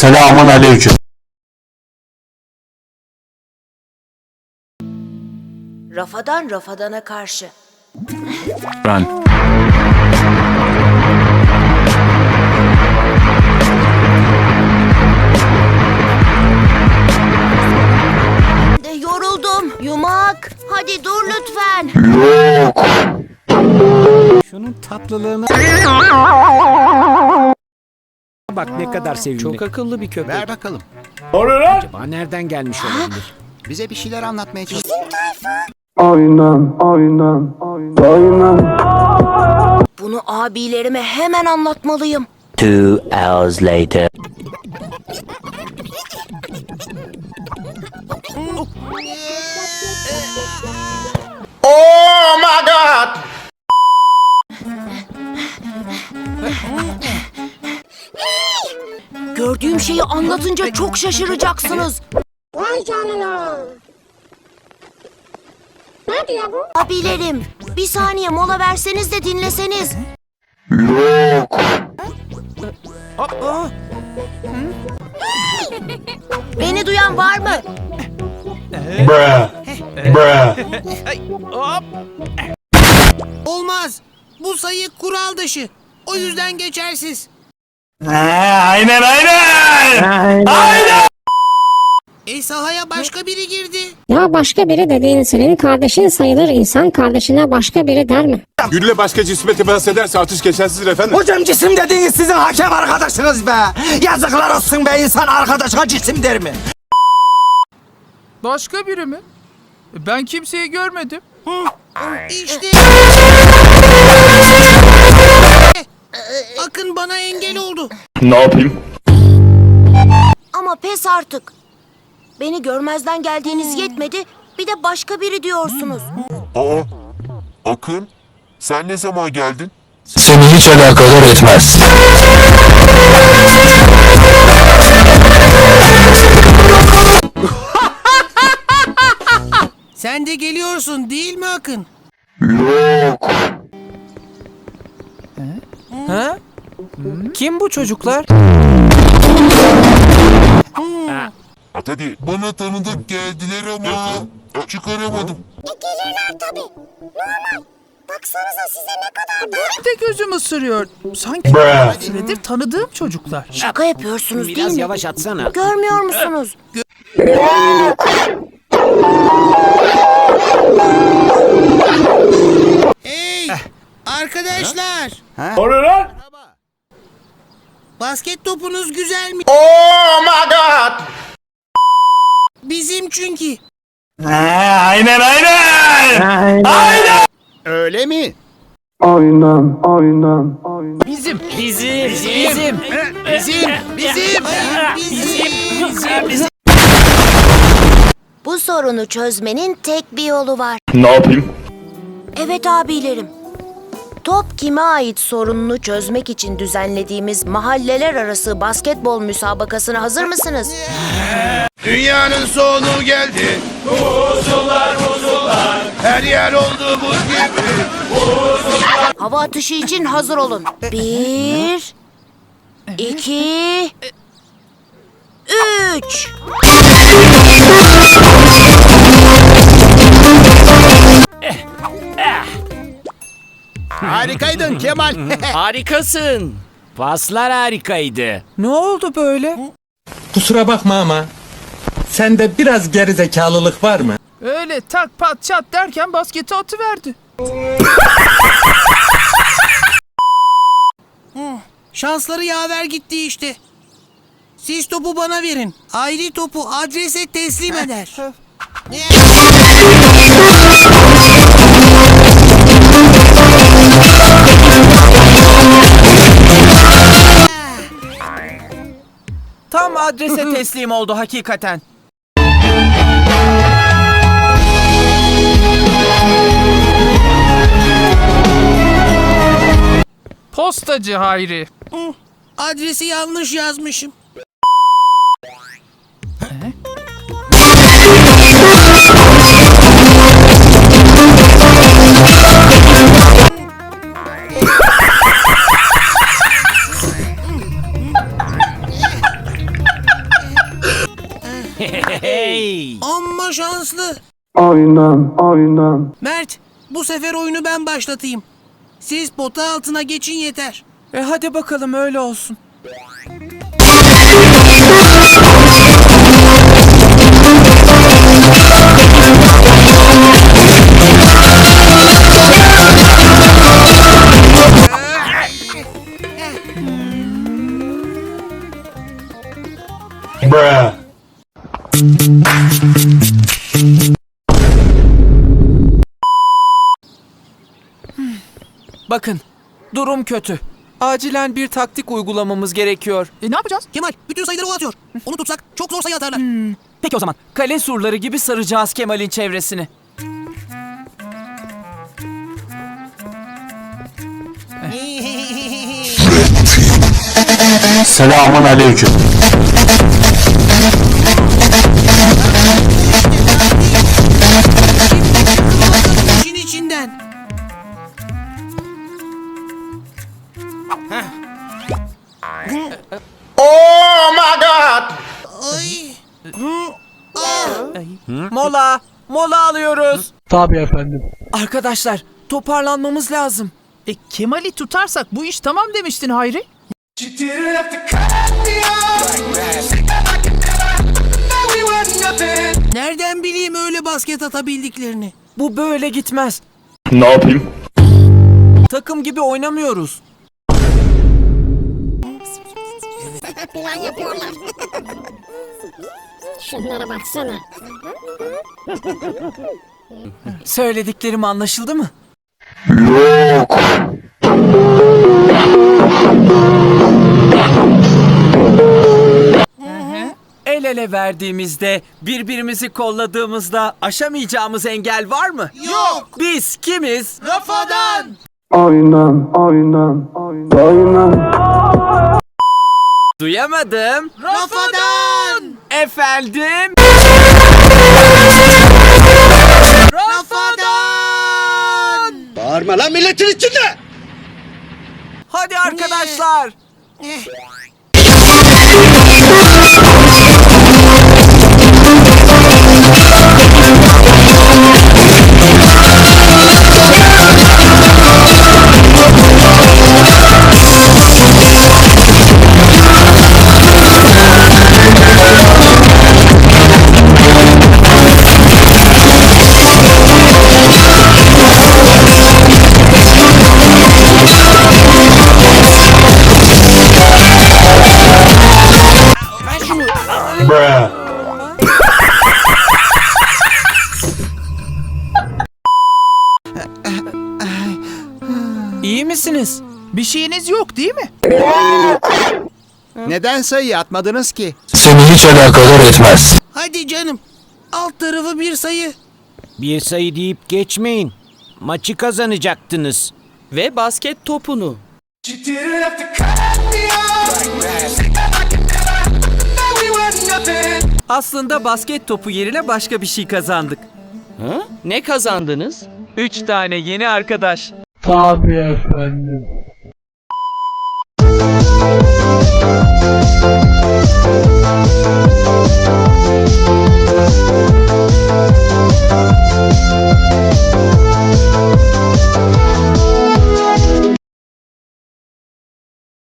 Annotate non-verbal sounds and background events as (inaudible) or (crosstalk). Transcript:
Selamun aleyküm. Rafadan rafadana karşı. Ben. De yoruldum. Yumak. Hadi dur lütfen. Şunun tatlılığına... Bak ne kadar sevimli. Çok akıllı bir köpek. Ver bakalım. Acaba nereden gelmiş olabilir? Bize bir şeyler anlatmaya çalış. Aynen, aynen, aynen. Bunu abilerime hemen anlatmalıyım. Two hours later. Şeyi anlatınca çok şaşıracaksınız. Vay canına. Ne diyor bu? Abilerim, bir saniye mola verseniz de dinleseniz. Beni duyan var mı? Bruh. Bruh. Olmaz. Bu sayı kural dışı. O yüzden geçersiz. Aynen aynen. E sahaya başka biri girdi. Ya başka biri dediğin senin kardeşin sayılır insan kardeşine başka biri der mi? Gülle başka cisme temas ederse atış geçersizdir efendim. Hocam cisim dediğiniz sizin hakem arkadaşınız be. Yazıklar olsun be insan arkadaşına cisim der mi? Başka biri mi? Ben kimseyi görmedim. İşte. Ne yapayım? Ama pes artık. Beni görmezden geldiğiniz yetmedi, bir de başka biri diyorsunuz. Aa, Akın, sen ne zaman geldin? Seni hiç alakadar etmez. (laughs) Sen de geliyorsun değil mi Akın? Ha? Kim bu çocuklar? Hadi. Bana tanıdık geldiler ama çıkaramadım. E gelirler tabii. Normal. Baksanıza size ne kadar da... Bir de gözüm ısırıyor. Sanki Bruh. süredir tanıdığım çocuklar. Şaka yapıyorsunuz değil Biraz mi? yavaş atsana. Görmüyor musunuz? Hey! Arkadaşlar! Basket topunuz güzel mi? Oh my god. Bizim çünkü. aynen aynen. Öyle mi? Aynen, aynen, aynen. Bizim. Bizim. Bizim. Bizim, bizim, bizim, bizim. Bu sorunu çözmenin tek bir yolu var. Ne yapayım? Evet abilerim. Top kime ait sorununu çözmek için düzenlediğimiz mahalleler arası basketbol müsabakasına hazır mısınız? Dünyanın sonu geldi. Buzullar buzullar. Her yer oldu buz gibi. Hava atışı için hazır olun. Bir, iki, üç. Harikaydın Kemal. (laughs) Harikasın. Paslar harikaydı. Ne oldu böyle? Kusura bakma ama sende biraz geri zekalılık var mı? Öyle tak pat çat derken basketi atıverdi. (laughs) Şansları yaver gitti işte. Siz topu bana verin. Ayrı topu adrese teslim eder. (laughs) Tam adrese teslim oldu hakikaten. Postacı Hayri. Adresi yanlış yazmışım. Amma şanslı. Aynen aynen. Mert bu sefer oyunu ben başlatayım. Siz pota altına geçin yeter. E hadi bakalım öyle olsun. Bakın, durum kötü. Acilen bir taktik uygulamamız gerekiyor. E ne yapacağız? Kemal, bütün sayıları o atıyor. Onu tutsak çok zor sayı atarlar. Peki o zaman kale surları gibi saracağız Kemal'in çevresini. Selamun aleyküm. Oh my god! Ay. Mola, mola alıyoruz. Tabii efendim. Arkadaşlar, toparlanmamız lazım. E Kemal'i tutarsak bu iş tamam demiştin Hayri. Nereden bileyim öyle basket atabildiklerini? Bu böyle gitmez. Ne yapayım? Takım gibi oynamıyoruz. Plan yapıyorlar. Şunlara baksana. Söylediklerim anlaşıldı mı? Yok. El ele verdiğimizde, birbirimizi kolladığımızda aşamayacağımız engel var mı? Yok. Biz kimiz? Rafadan. Aynen, aynen, aynen. Aynen. Duyamadım. Rafadan. Efendim? Rafadan. Bağırma lan milletin içinde! Hadi arkadaşlar. İyi misiniz? Bir şeyiniz yok değil mi? Neden sayı atmadınız ki? Seni hiç alakadar etmez. Hadi canım. Alt tarafı bir sayı. Bir sayı deyip geçmeyin. Maçı kazanacaktınız. Ve basket topunu. Aslında basket topu yerine başka bir şey kazandık. Ne kazandınız? Üç tane yeni arkadaş. Tabii efendim.